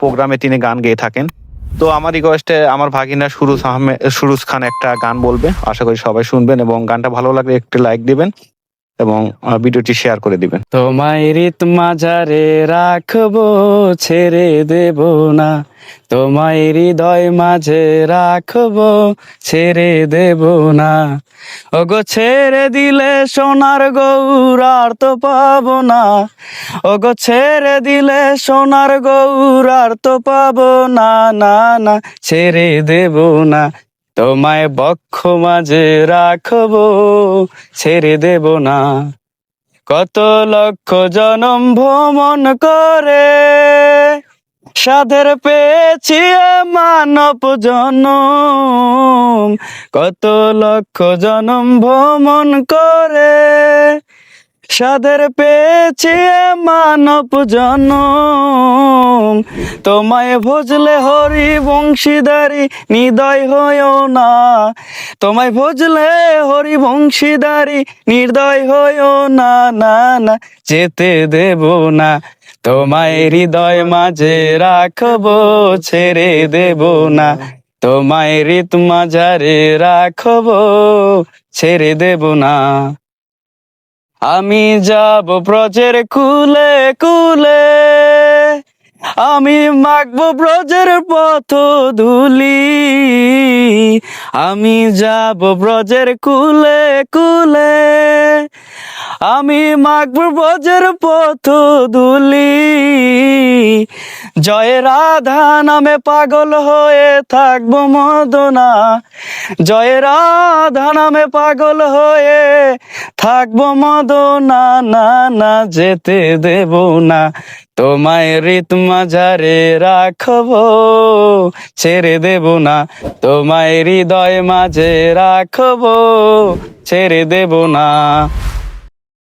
প্রোগ্রামে তিনি গান গেয়ে থাকেন। তো আমার রিকোয়েস্টে আমার ভাগিনা সুরুজ আহমেদ সুরুজ খান একটা গান বলবে। আশা করি সবাই শুনবেন এবং গানটা ভালো লাগলে একটি লাইক দিবেন। এবং ভিডিওটি শেয়ার করে দিবেন। তোমায় রীত মাঝারে রাখব, ছেড়ে দেব না। তোমায় হৃদয় মাঝে রাখব, ছেড়ে দেব না। ওগো, ছেড়ে দিলে সোনার গৌর আর তো পাবো না। ওগো, ছেড়ে দিলে সোনার গৌর আর তো পাবো না না না, ছেড়ে দেব না। তোমায় বক্ষ মাঝে রাখব, ছেড়ে দেব না। কত লক্ষ জনম ভ্রমণ করে, সাধের পেয়েছি মানব জনম। কত লক্ষ জনম ভ্রমণ করে সাধের পেয়েছি মানব জনম। তোমায় ভজলে হরি বংশীদারি, নিদয় হইও না। তোমায় ভজলে হরি বংশীদারি নির্দয় হইও না না না, যেতে দেব না। তোমায় হৃদয় মাঝে রাখব, ছেড়ে দেব না। তোমায় রীত মাঝারে রাখব, ছেড়ে দেব না। আমি যাব ব্রজের কুলে কুলে। আমি মাখবো ব্রজের পথ ধুলি। আমি যাব ব্রজের কুলে কুলে। আমি মাখবো ব্রজের পথ ধুলি। জয় রাধা নামে পাগল হয়ে থাকব মদনা। জয় রাধা নামে পাগল হয়ে থাকব মদনা, না না, যেতে দেব না। তোমায় রীত মাঝারে রাখব, ছেড়ে দেব না। তোমায় হৃদয় মাঝে রাখব, ছেড়ে দেব না।